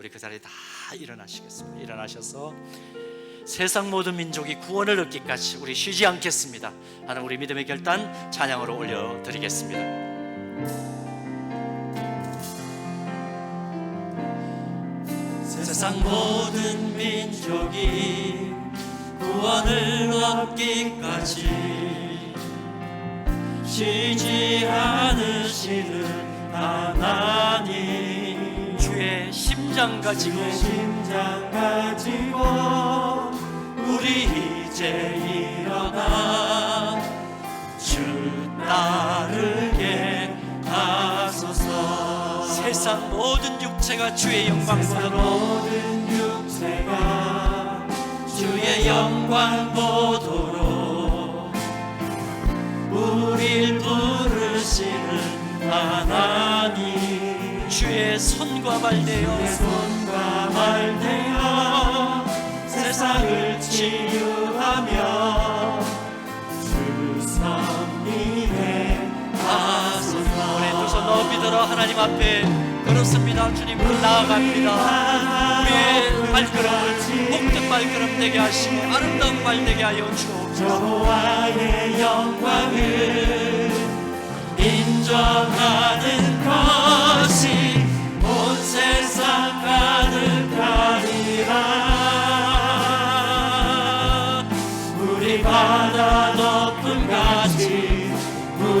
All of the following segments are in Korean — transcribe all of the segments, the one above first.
우리 그 자리에 다 일어나시겠습니다. 일어나셔서 세상 모든 민족이 구원을 얻기까지 우리 쉬지 않겠습니다. 하는 우리 믿음의 결단 찬양으로 올려드리겠습니다. 세상 모든 민족이 구원을 얻기까지 쉬지 않으시는 하나님 심장 가지고. 심장 가지고 우리 이제 일어나. 주 따르게 하소서. 세상 모든 육체가 주의 영광 세상 보도록 모든 육체가 주의 영광 보도록 우릴 부르시는 하나님 주의 손과 발내 되어 손과 발 대어 세상을 치유하며 주 성민의 하소서. 우리 두손 높이 들어 하나님 앞에 그렇습니다. 주님 나아갑니다. 우리의 발걸음을 복된 발걸음 되게 하시고 아름다운 발 되게 하여 주옵소서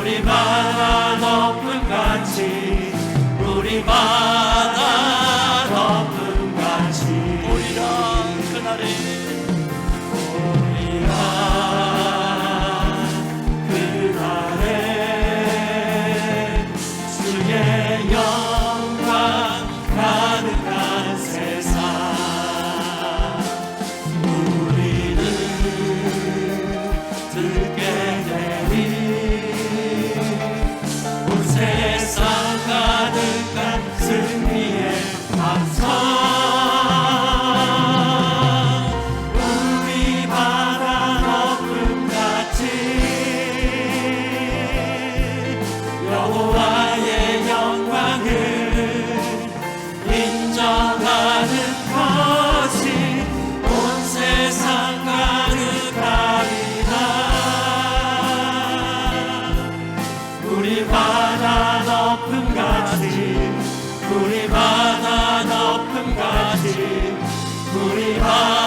우리 높음 같이 우리 바 우리 바다 높음 같이 우리 바다 높음 같이 우리 바다